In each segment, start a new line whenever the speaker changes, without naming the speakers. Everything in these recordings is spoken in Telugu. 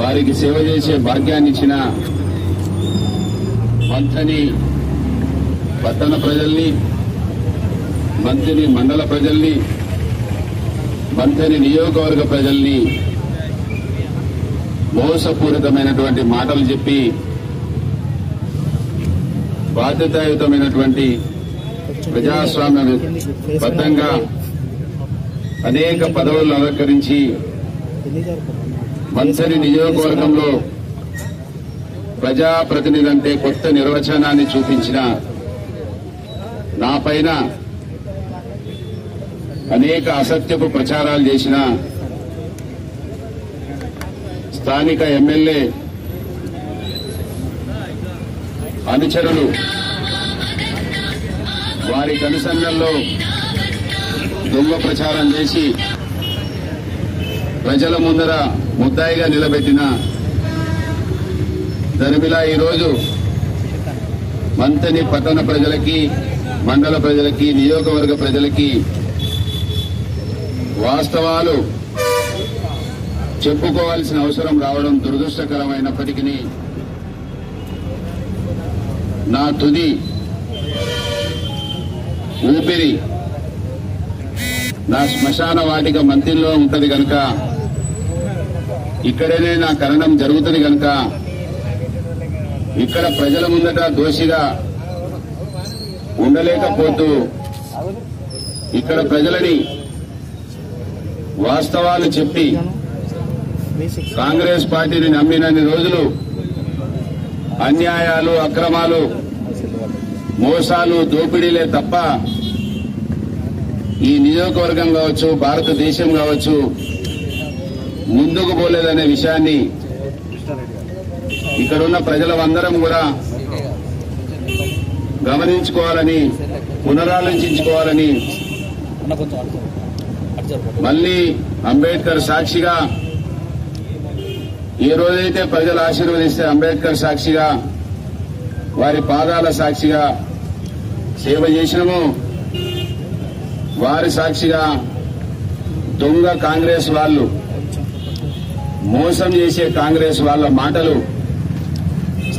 వారికి సేవ చేసే భాగ్యాన్ని ఇచ్చిన మంత్రిని పట్టణ ప్రజల్ని మంత్రిని మండల ప్రజల్ని మంత్రిని నియోజకవర్గ ప్రజల్ని మోసపూరితమైనటువంటి మాటలు చెప్పి బాధ్యతాయుతమైనటువంటి ప్రజాస్వామ్య బద్దంగా అనేక పదవులను అలంకరించి మంచరి నియోజకవర్గంలో ప్రజాప్రతినిధి అంటే కొత్త నిర్వచనాన్ని చూపించిన నా పైన అనేక అసత్యపు ప్రచారాలు చేసిన స్థానిక ఎమ్మెల్యే అనుచరులు వారి కనుసన్నల్లో దొంగ ప్రచారం చేసి ప్రజల ముందర ముద్దాయిగా నిలబెట్టిన దరిమిలా ఈరోజు మంతని పట్టణ ప్రజలకి మండల ప్రజలకి నియోజకవర్గ ప్రజలకి వాస్తవాలు చెప్పుకోవాల్సిన అవసరం రావడం దురదృష్టకరమైనప్పటికీ నా తుది ఊపిరి నా శ్మశాన వాటిక మంత్రిలో ఉంటది కనుక ఇక్కడనే నా కరణం జరుగుతుంది కనుక ఇక్కడ ప్రజల ముందట దోషిగా ఉండలేకపోతూ ఇక్కడ ప్రజలని వాస్తవాలు చెప్పి కాంగ్రెస్ పార్టీని నమ్మినన్ని రోజులు అన్యాయాలు అక్రమాలు మోసాలు దోపిడీలే తప్ప ఈ నియోజకవర్గం కావచ్చు భారతదేశం కావచ్చు ముందుకు పోలేదనే విషయాన్ని ఇక్కడున్న ప్రజలందరం కూడా గమనించుకోవాలని పునరాలోచించుకోవాలని మళ్ళీ అంబేద్కర్ సాక్షిగా ఏ రోజైతే ప్రజలు ఆశీర్వదిస్తే అంబేద్కర్ సాక్షిగా వారి పాదాల సాక్షిగా సేవ చేసినము వారి సాక్షిగా దొంగ కాంగ్రెస్ వాళ్ళు మోసం చేసే కాంగ్రెస్ వాళ్ళ మాటలు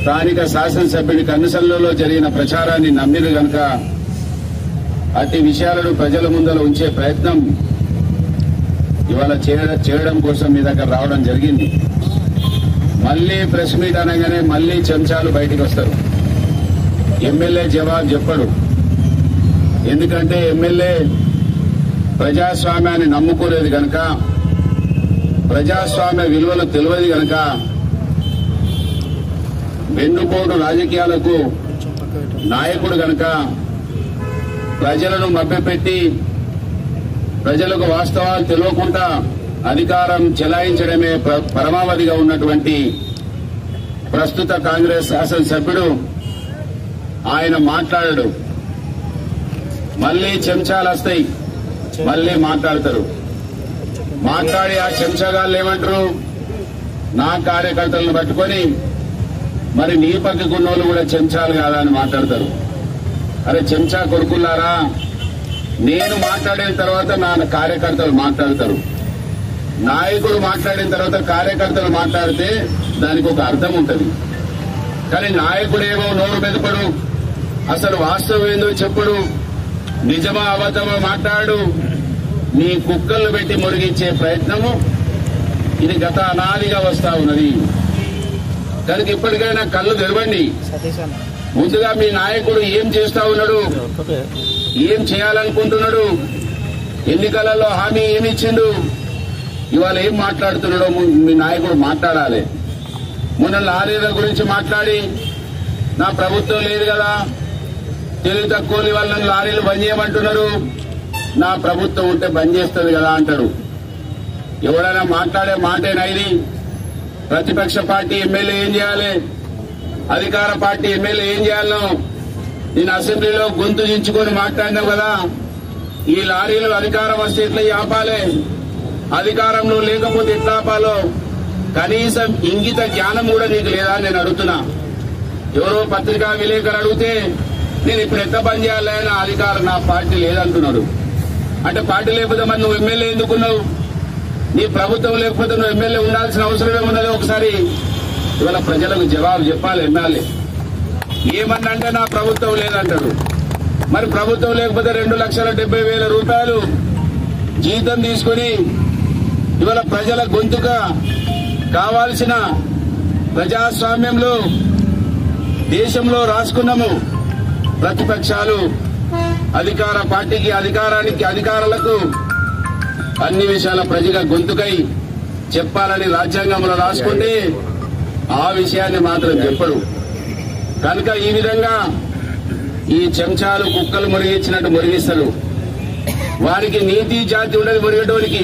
స్థానిక శాసనసభ్యుడి కన్నుసల్లో జరిగిన ప్రచారాన్ని నమ్మిన గనుక అట్టి విషయాలను ప్రజల ముందర ఉంచే ప్రయత్నం ఇవాళ చేయ- చేయడం కోసం మీ దగ్గర రావడం జరిగింది. మళ్ళీ ప్రెస్ మీట్ అనగానే మళ్ళీ చెంచాలు బయటికి వస్తారు. ఎమ్మెల్యే జవాబు చెప్పడు. ఎందుకంటే ఎమ్మెల్యే ప్రజాస్వామ్యాన్ని నమ్ముకోలేదు కనుక ప్రజాస్వామ్య విలువలు తెలియదు గనక వెన్నుపోటు రాజకీయాలకు నాయకుడు గనక ప్రజలను మభ్యపెట్టి ప్రజలకు వాస్తవాలు తెలియకుండా అధికారం చెలాయించడమే పరమావధిగా ఉన్నటువంటి ప్రస్తుత కాంగ్రెస్ శాసనసభ్యుడు ఆయన మాట్లాడడు. మళ్ళీ చెంచాలు వస్తాయి మళ్ళీ మాట్లాడతారు. మాట్లాడి ఆ చెంచగాళ్ళు ఏమంటారు నా కార్యకర్తలను పట్టుకొని మరి నీ పక్కకున్న వాళ్ళు కూడా చెంచాలు కాదా అని మాట్లాడతారు. అరే చెంచా కొడుకున్నారా నేను మాట్లాడిన తర్వాత నా కార్యకర్తలు మాట్లాడతారు. నాయకుడు మాట్లాడిన తర్వాత కార్యకర్తలు మాట్లాడితే దానికి ఒక అర్థం ఉంటుంది. కానీ నాయకుడేమో నోరు మెదపడు అసలు వాస్తవం ఏందో చెప్పుడు. నిజమా అబద్ధమా మాట్లాడు. మీ కుక్కలు పెట్టి మురిగించే ప్రయత్నము ఇది గత అనాదిగా వస్తా ఉన్నది. కనుక ఇప్పటికైనా కళ్ళు తెరవండి. ముందుగా మీ నాయకుడు ఏం చేస్తా ఉన్నాడు? ఏం చేయాలనుకుంటున్నాడు? ఎన్నికలలో హామీ ఏమి ఇచ్చిండు? ఇవాళ ఏం మాట్లాడుతున్నాడో మీ నాయకుడు మాట్లాడాలి. మొన్న లారీల గురించి మాట్లాడి నా ప్రభుత్వం లేదు కదా తెలివి తక్కువ వాళ్ళని లారీలు బంద్ చేయమంటున్నారు. నా ప్రభుత్వం ఉంటే బంద్ చేస్తుంది కదా అంటాడు. ఎవరైనా మాట్లాడే మాటేనా ఇది? ప్రతిపక్ష పార్టీ ఎమ్మెల్యే ఏం చేయాలి? అధికార పార్టీ ఎమ్మెల్యే ఏం చేయాలో నేను అసెంబ్లీలో గొంతు దించుకొని మాట్లాడినావు కదా. ఈ లారీలు అధికారం వస్తే ఎట్లా ఆపాలి? అధికారంలో లేకపోతే ఎట్లా ఆపాలో? కనీసం ఇంగిత జ్ఞానం కూడా నీకు లేదా అని నేను అడుగుతున్నా. ఎవరో పత్రికా విలేకరు అడిగితే నేను ఇప్పుడు ఎంత పని చేయాలి? అధికారం నా పార్టీ లేదంటున్నాడు. అంటే పార్టీ లేకపోతే మరి నువ్వు ఎమ్మెల్యే ఎందుకున్నావు? నీ ప్రభుత్వం లేకపోతే నువ్వు ఎమ్మెల్యే ఉండాల్సిన అవసరం ఏమున్నది ఒకసారి ఇవాళ ప్రజలకు జవాబు చెప్పాలి ఎమ్మెల్యే ఏమన్నంటే నా ప్రభుత్వం లేదంటాడు మరి ప్రభుత్వం లేకపోతే రెండు లక్షల డెబ్బై వేల రూపాయలు జీతం తీసుకుని ఇవాళ ప్రజల గొంతుగా కావాల్సిన ప్రజాస్వామ్యంలో దేశంలో రాసుకున్నాము ప్రతిపక్షాలు. అధికార పార్టీకి అధికారానికి అధికారులకు అన్ని విషయాల ప్రజగా గొంతుకై చెప్పాలని రాజ్యాంగంలో రాసుకుంటే ఆ విషయాన్ని మాత్రం చెప్పడు కనుక ఈ విధంగా ఈ చెంచాలు కుక్కలు మురిగించినట్టు మురిగిస్తారు. వారికి నీతి జాతి ఉండదు మురిగటోనికి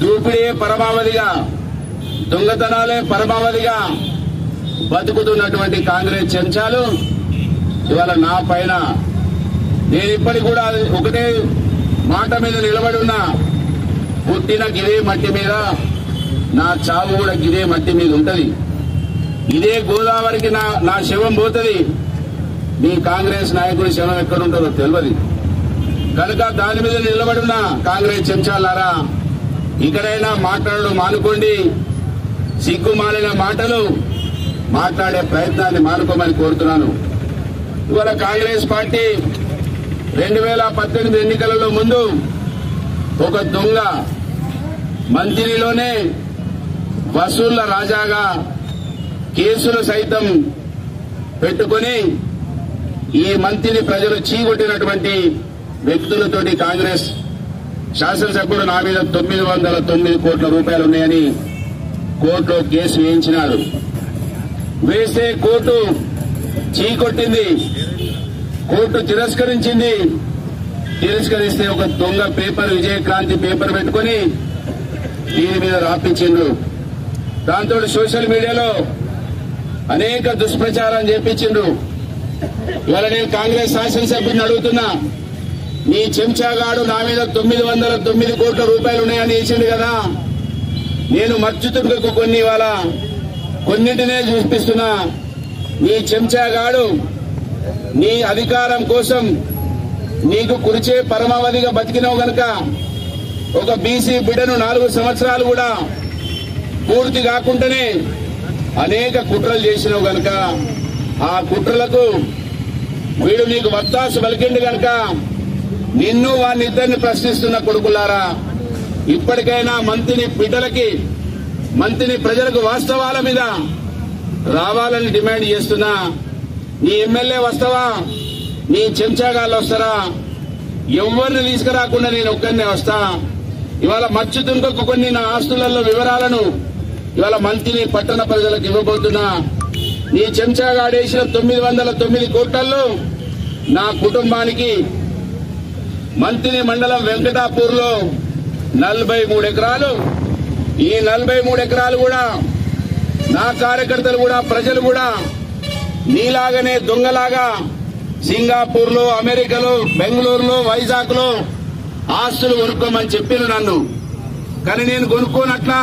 దూపిడే పరమావధిగా దొంగతనాలే పరమావధిగా బతుకుతున్నటువంటి కాంగ్రెస్ చెంచాలు ఇవాళ నా పైన నేను ఇప్పటికి కూడా ఒకటే మాట మీద నిలబడి ఉన్నా. పుట్టిన గిదే మట్టి మీద నా చావు కూడా గిదే మట్టి మీద ఉంటది. ఇదే గోదావరికి నా నా శవం పోతుంది. మీ కాంగ్రెస్ నాయకుడి శవం ఎక్కడ ఉంటుందో తెలియదు కనుక దాని మీద నిలబడి ఉన్న కాంగ్రెస్ చెంచాలారా. ఇక్కడైనా మాట్లాడడం మానుకోండి. సిగ్గుమాలిన మాటలు మాట్లాడే ప్రయత్నాన్ని మానుకోమని కోరుతున్నాను. ఇవాళ కాంగ్రెస్ పార్టీ రెండు వేల పద్దెనిమిది ఎన్నికలలో ముందు ఒక దొంగ మంత్రిలోనే వసూళ్ళ రాజాగా కేసులు సైతం పెట్టుకుని ఈ మంత్రిని ప్రజలు చీకొట్టినటువంటి వ్యక్తులతోటి కాంగ్రెస్ శాసనసభ్యుడు నా మీద తొమ్మిది వందల తొమ్మిది కోట్ల రూపాయలు ఉన్నాయని కోర్టులో కేసు వేయించినారు వేస్తే కోర్టు చీకొట్టింది. కోర్టు తిరస్కరించింది. తిరస్కరిస్తే ఒక దొంగ పేపర్ విజయక్రాంతి పేపర్ పెట్టుకుని దీని మీద రాపించిండ్రు దాంతో సోషల్ మీడియాలో అనేక దుష్ప్రచారం చేపించిండ్రు ఇవాళ నేను కాంగ్రెస్ శాసనసభ్యుని అడుగుతున్నా నీ చెంచాగాడు నా మీద తొమ్మిది వందల తొమ్మిది కోట్ల రూపాయలు ఉన్నాయని వేసిండు కదా. నేను మర్చుతుడుకు కొన్ని ఇవాళ కొన్నింటినే చూపిస్తున్నా. నీ చెంచాగాడు నీ అధికారం కోసం నీకు కురిచే పరమావధిగా బతికినావు గనక ఒక బీసీ బిడ్డను నాలుగు సంవత్సరాలు కూడా పూర్తి కాకుండానే అనేక కుట్రలు చేసినావు గనక ఆ కుట్రలకు వీడు నీకు వత్తాసు పలికిండు గనక నిన్ను వాని ఇద్దరిని ప్రశ్నిస్తున్న కొడుకులారా ఇప్పటికైనా మంత్రిని బిడ్డలకి మంత్రిని ప్రజలకు వాస్తవాల మీద రావాలని డిమాండ్ చేస్తున్నా. నీ ఎమ్మెల్యే వస్తావా? నీ చెంచాగాళ్ళు వస్తారా? ఎవరిని తీసుకురాకుండా నేను ఒక్కరినే వస్తా? ఇవాళ మచ్చు దుంకకు కొన్ని నా ఆస్తులలో వివరాలను ఇవాళ మంత్రిని పట్టణ ప్రజలకు ఇవ్వబోతున్నా. నీ చెంచాగాడేసిన తొమ్మిది వందల తొమ్మిది కోట్లలో నా కుటుంబానికి మంత్రి మండలం వెంకటాపూర్లో నలభై మూడు ఎకరాలు ఈ నలభై మూడు ఎకరాలు కూడా నా కార్యకర్తలు కూడా ప్రజలు కూడా నీలాగనే దొంగలాగా సింగపూర్లో అమెరికాలో బెంగళూరులో వైజాగ్లో ఆస్తులు కొనుక్కోమని చెప్పిన నన్ను. కానీ నేను కొనుక్కోనట్లా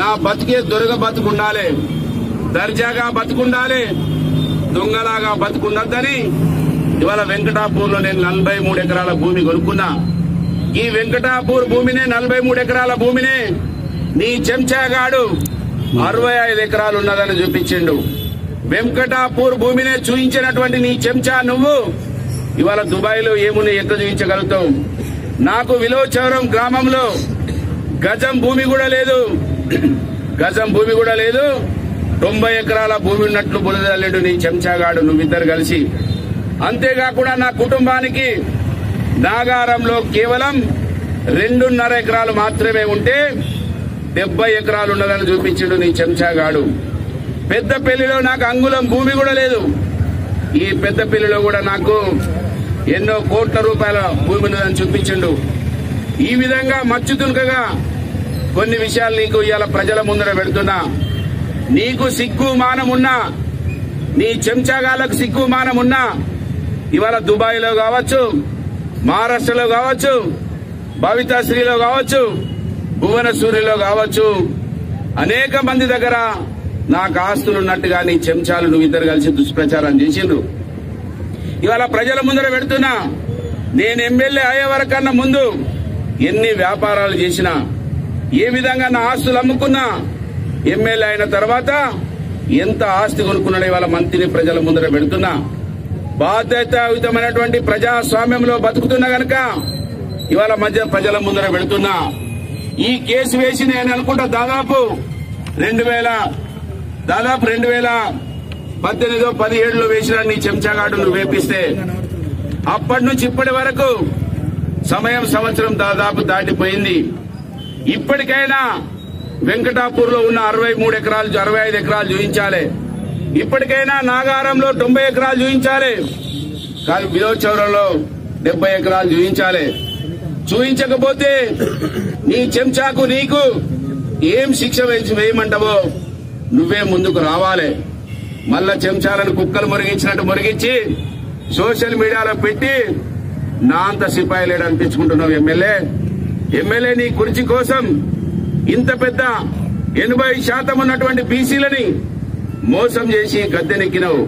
నా బతికే దొరగ బతుకుండాలి దర్జాగా బతుకుండాలి దొంగలాగా బతుకుండద్దని ఇవాళ వెంకటాపూర్లో నేను నలభై మూడు ఎకరాల భూమి కొనుక్కున్నా. ఈ వెంకటాపూర్ భూమినే నలభై మూడు ఎకరాల భూమినే నీ చెంచాగాడు అరవై ఐదు ఎకరాలు ఉన్నదని చూపించిండు. వెంకటాపూర్ భూమినే చూయించినటువంటి నీ చెంచా నువ్వు. ఇవాళ దుబాయ్లో ఏముంది ఎట్లా చూపించగలుగుతావు నాకు విలోచవరం గ్రామంలో గజం భూమి కూడా లేదు. గజం భూమి కూడా లేదు. తొంభై ఎకరాల భూమి ఉన్నట్లు బురదల్లుడు నీ చెంచాగాడు నువ్విద్దరు కలిసి. అంతేకాకుండా నా కుటుంబానికి నాగారంలో కేవలం రెండున్నర ఎకరాలు మాత్రమే ఉంటే డెబ్బై ఎకరాలు ఉన్నదని చూపించాడు నీ చెంచాగాడు. పెద్ద పెళ్ళిలో నాకు అంగుళం భూమి కూడా లేదు. ఈ పెద్ద పెళ్ళిలో కూడా నాకు ఎన్నో కోట్ల రూపాయల భూమి ఉన్నదని చూపించిండు. ఈ విధంగా మచ్చు తునకగా కొన్ని విషయాలు నీకు ఇవాళ ప్రజల ముందర పెడుతున్నా. నీకు సిగ్గు మానమున్నా నీ చెంచాగాలకు సిగ్గు మానమున్నా ఇవాళ దుబాయ్లో కావచ్చు మహారాష్ట్రలో కావచ్చు భవితాశ్రీలో కావచ్చు భువనసూరిలో కావచ్చు అనేక మంది దగ్గర నాకు ఆస్తులు ఉన్నట్టుగా నీ చెంచాలు నువ్వు ఇద్దరు కలిసి దుష్ప్రచారం చేసిండ్రు. ఇవాళ ప్రజల ముందర పెడుతున్నా నేను ఎమ్మెల్యే అయ్యే వరకన్నా ముందు ఎన్ని వ్యాపారాలు చేసినా ఏ విధంగా నా ఆస్తులు అమ్ముకున్నా ఎమ్మెల్యే అయిన తర్వాత ఎంత ఆస్తి కొనుక్కున్నాడు ఇవాళ మంత్రిని ప్రజల ముందర పెడుతున్నా. బాధ్యతాయుతమైనటువంటి ప్రజాస్వామ్యంలో బతుకుతున్నా గనక ఇవాళ మధ్య ప్రజల ముందర పెడుతున్నా. ఈ కేసు వేసి నేను అనుకుంటా దాదాపు రెండు వేల దాదాపు రెండు వేల పద్దెనిమిదో పదిహేడులో వేసిన నీ చెంచాగాడు నువ్వు వేపిస్తే అప్పటి నుంచి ఇప్పటి వరకు సమయం సంవత్సరం దాదాపు దాటిపోయింది. ఇప్పటికైనా వెంకటాపూర్లో ఉన్న అరవై మూడు ఎకరాలు అరవై ఐదు ఎకరాలు చూపించాలి ఇప్పటికైనా నాగారంలో తొంభై ఎకరాలు చూపించాలి కానీ బిలోచౌరంలో డెబ్బై ఎకరాలు చూపించాలి చూపించకపోతే నీ చెంచాకు నీకు ఏం శిక్ష వేయమంటావో? నువ్వే ముందుకు రావాలి. మళ్ళా చెంచాలను కుక్కలు మురిగించినట్టు మురిగించి సోషల్ మీడియాలో పెట్టి నా అంత సిపాయి లేడు అనిపించుకుంటున్నావు ఎమ్మెల్యే. ఎమ్మెల్యే నీ కుర్చీ కోసం ఇంత పెద్ద ఎనభై శాతం ఉన్నటువంటి బీసీలని మోసం చేసి గద్దెనెక్కినవు.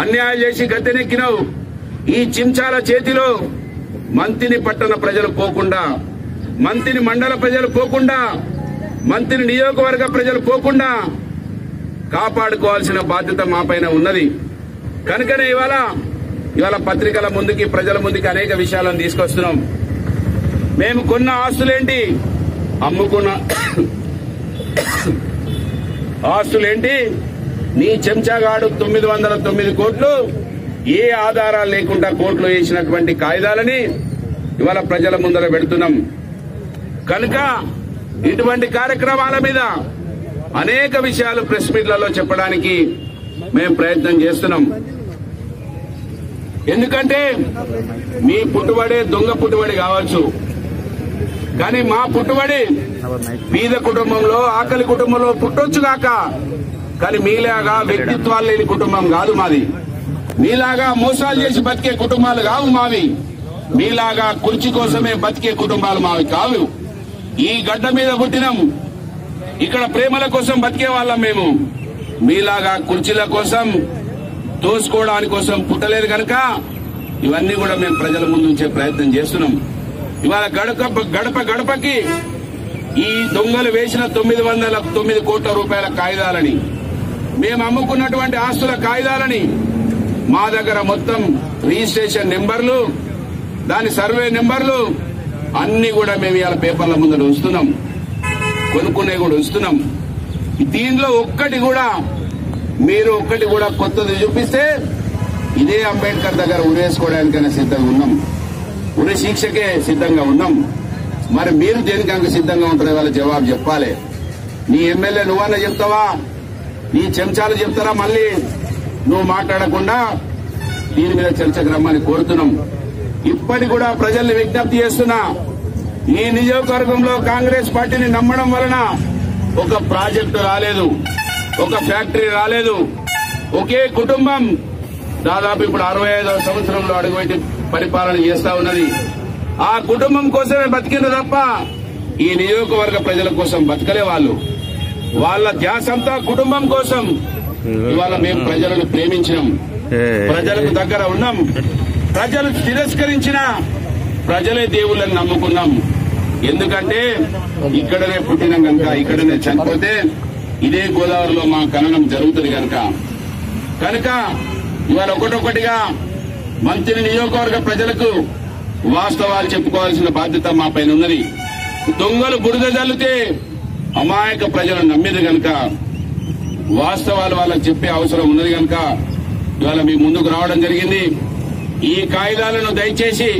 అన్యాయం చేసి గద్దెనెక్కినవు. ఈ చించాల చేతిలో మంత్రిని పట్టణ ప్రజలు పోకుండా మంత్రిని మండల ప్రజలు పోకుండా మంత్రిని నియోజకవర్గ ప్రజలు పోకుండా కాపాడుకోవాల్సిన బాధ్యత మాపైన ఉన్నది. కనుకనే ఇవాళ ఇవాళ పత్రికల ముందుకి ప్రజల ముందుకి అనేక విషయాలను తీసుకొస్తున్నాం. మేము కొన్న ఆస్తులేంటి? అమ్ముకున్న ఆస్తులేంటి? నీ చెంచాగాడు తొమ్మిది వందల తొమ్మిది కోట్లు ఏ ఆధారాలు లేకుండా కోర్టులో వేసినటువంటి కాయిదాలని ఇవాళ ప్రజల ముందర పెడుతున్నాం. కనుక ఇటువంటి కార్యక్రమాల మీద అనేక విషయాలు ప్రెస్ మీట్లలో చెప్పడానికి మేము ప్రయత్నం చేస్తున్నాం. ఎందుకంటే మీ పుట్టుబడే దొంగ పుట్టుబడి కావచ్చు. కానీ మా పుట్టుబడి బీద కుటుంబంలో ఆకలి కుటుంబంలో పుట్టొచ్చు కాక. కానీ మీలాగా వ్యక్తిత్వాలు లేని కుటుంబం కాదు మాది. మీలాగా మోసాలు చేసి బతికే కుటుంబాలు కావు మావి. మీలాగా కుర్చీ కోసమే బతికే కుటుంబాలు మావి కావు. ఈ గడ్డ మీద పుట్టినాం. ఇక్కడ ప్రేమల కోసం బతికే వాళ్ళం మేము. మీలాగా కుర్చీల కోసం దోసుకోవడానికి కోసం పుట్టలేదు కనుక ఇవన్నీ కూడా మేము ప్రజల ముందు ఉంచే ప్రయత్నం చేస్తున్నాం. ఇవాళ గడప గడప గడపకి ఈ దొంగలు వేసిన తొమ్మిది వందల తొమ్మిది కోట్ల రూపాయల కాగితాలని మేము అమ్ముకున్నటువంటి ఆస్తుల కాగితాలని మా దగ్గర మొత్తం రిజిస్ట్రేషన్ నెంబర్లు దాని సర్వే నెంబర్లు అన్ని కూడా మేము ఇవాళ పేపర్ల ముందర ఉంచుతున్నాం. కొనుక్కునే కూడా వస్తున్నాం దీనిలో ఒక్కటి కూడా మీరు ఒక్కటి కూడా కొత్తది చూపిస్తే ఇదే అంబేద్కర్ దగ్గర ఉరేసుకోవడానికైనా సిద్ధంగా ఉన్నాం. ఉరి శిక్షకే సిద్ధంగా ఉన్నాం. మరి మీరు దేనికంక సిద్ధంగా ఉంటారో వాళ్ళ జవాబు చెప్పాలి. నీ ఎమ్మెల్యే నువ్వన్నా చెప్తావా? నీ చెంచాలు చెప్తారా మళ్ళీ? నువ్వు మాట్లాడకుండా దీని మీద చర్చకు రమ్మని కోరుతున్నాం. ఇప్పటి కూడా ప్రజల్ని విజ్ఞప్తి చేస్తున్నా. ఈ నియోజకవర్గంలో కాంగ్రెస్ పార్టీని నమ్మడం వలన ఒక ప్రాజెక్టు రాలేదు ఒక ఫ్యాక్టరీ రాలేదు ఒకే కుటుంబం దాదాపు ఇప్పుడు అరవై ఐదవ సంవత్సరంలో అడుగుపెట్టి పరిపాలన చేస్తా ఉన్నది. ఆ కుటుంబం కోసమే బతికిన తప్ప ఈ నియోజకవర్గ ప్రజల కోసం బతకలే వాళ్ళు. వాళ్ళ ధ్యాస అంతా కుటుంబం కోసం. ఇవాళ మేము ప్రజలను ప్రేమించినాం. ప్రజలకు దగ్గర ఉన్నాం. ప్రజలు తిరస్కరించిన ప్రజలే దేవుళ్ళని నమ్ముకున్నాం. ఎందుకంటే ఇక్కడనే పుట్టినాం కనుక ఇక్కడనే చనిపోతే ఇదే గోదావరిలో మా ఖననం జరుగుతుంది కనుక కనుక ఇవాళ ఒకటొకటిగా మంత్రి నియోజకవర్గ ప్రజలకు వాస్తవాలు చెప్పుకోవాల్సిన బాధ్యత మా పైన ఉన్నది. దొంగలు బురద జల్లితే అమాయక ప్రజలు నమ్మేది కనుక వాస్తవాలు వాళ్ళకి చెప్పే అవసరం ఉన్నది కనుక ఇవాళ మీ ముందుకు రావడం జరిగింది. ఈ కాగితాలను దయచేసి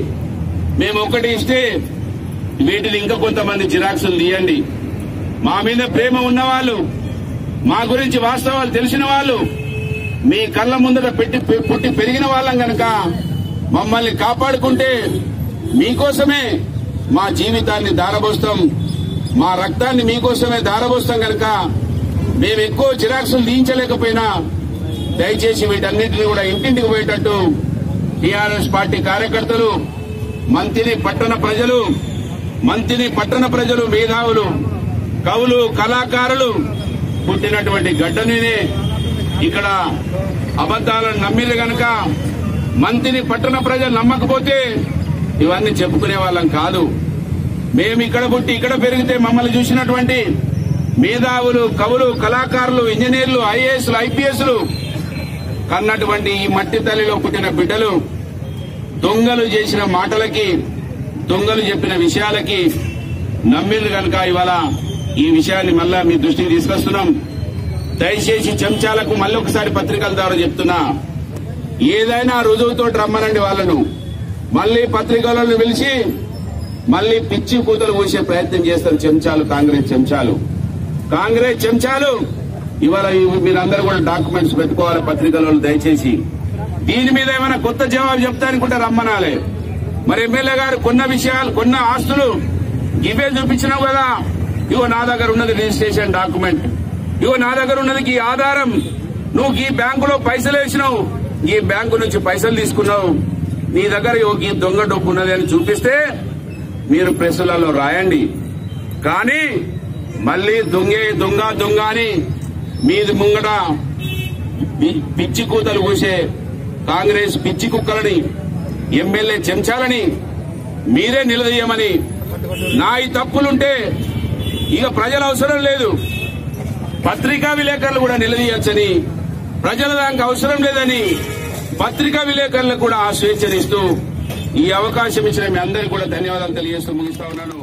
మేము ఒకటి ఇస్తే వీటిని ఇంకా కొంతమంది జిరాక్సులు తీయండి. మా మీద ప్రేమ ఉన్నవాళ్ళు మా గురించి వాస్తవాలు తెలిసిన వాళ్ళు మీ కళ్ళ ముందర పెట్టి పుట్టి పెరిగిన వాళ్ళం గనక మమ్మల్ని కాపాడుకుంటే మీకోసమే మా జీవితాన్ని దారబోస్తాం. మా రక్తాన్ని మీకోసమే దారబోస్తాం గనక మేము ఎక్కువ జిరాక్సులు తీయించలేకపోయినా దయచేసి వీటన్నింటినీ కూడా ఇంటింటికి పోయేటట్టు టీఆర్ఎస్ పార్టీ కార్యకర్తలు మంత్రి పట్టణ ప్రజలు మంత్రి పట్టణ ప్రజలు మేధావులు కవులు కళాకారులు పుట్టినటువంటి గడ్డనినే ఇక్కడ అబద్దాలను నమ్మిరు గనక మంత్రిని పట్టణ ప్రజలు నమ్మకపోతే ఇవన్నీ చెప్పుకునే వాళ్ళం కాదు. మేము ఇక్కడ పుట్టి ఇక్కడ పెరిగితే మమ్మల్ని చూసినటువంటి మేధావులు కవులు కళాకారులు ఇంజనీర్లు ఐఏఎస్లు ఐపీఎస్లు కన్నటువంటి ఈ మట్టి తల్లిలో పుట్టిన బిడ్డలు దొంగలు చేసిన మాటలకి దొంగలు చెప్పిన విషయాలకి నమ్మిండ్రు కనుక ఇవాళ ఈ విషయాన్ని మళ్ళా మీ దృష్టికి తీసుకొస్తున్నాం. దయచేసి చెంచాలకు మళ్ళీ ఒకసారి పత్రికల ద్వారా చెప్తున్నా. ఏదైనా రుజువుతో రమ్మనండి వాళ్ళను. మళ్ళీ పత్రికలను పిలిచి మళ్ళీ పిచ్చి కూతలు పూసే ప్రయత్నం చేస్తారు చెంచాలు కాంగ్రెస్ చెంచాలు. కాంగ్రెస్ చెంచాలు! ఇవాళ మీరందరూ కూడా డాక్యుమెంట్స్ పెట్టుకోవాలి పత్రికలలో దయచేసి. దీని మీద ఏమైనా కొత్త జవాబు చెప్తానుకుంటే రమ్మనాలే. మరి ఎమ్మెల్యే గారు కొన్న విషయాలు కొన్న ఆస్తులు ఇవే చూపించినావు కదా. ఇగో నా దగ్గర ఉన్నది రిజిస్ట్రేషన్ డాక్యుమెంట్. ఇగో నా దగ్గర ఉన్నది ఈ ఆధారం. నువ్వు ఈ బ్యాంకులో పైసలు వేసినావు. ఈ బ్యాంకు నుంచి పైసలు తీసుకున్నావు. నీ దగ్గర ఈ దొంగ డబ్బు ఉన్నది అని చూపిస్తే మీరు ప్రెస్లలో రాయండి. కానీ మళ్ళీ దొంగే దొంగ దొంగ అని మీది ముంగట పిచ్చి కూతలు కూసే కాంగ్రెస్ పిచ్చి కుక్కలని ఎమ్మెల్యే చెంచాలని మీరే నిలదీయమని. నా ఈ తప్పులుంటే ఇక ప్రజల అవసరం లేదు. పత్రికా విలేకరులు కూడా నిలదీయచ్చని ప్రజల దానికి అవసరం లేదని పత్రికా విలేకరులకు కూడా ఆ స్వేచ్ఛనిస్తూ ఈ అవకాశం ఇచ్చిన మీ అందరికీ కూడా ధన్యవాదాలు తెలియజేస్తూ ముగిస్తా ఉన్నాను.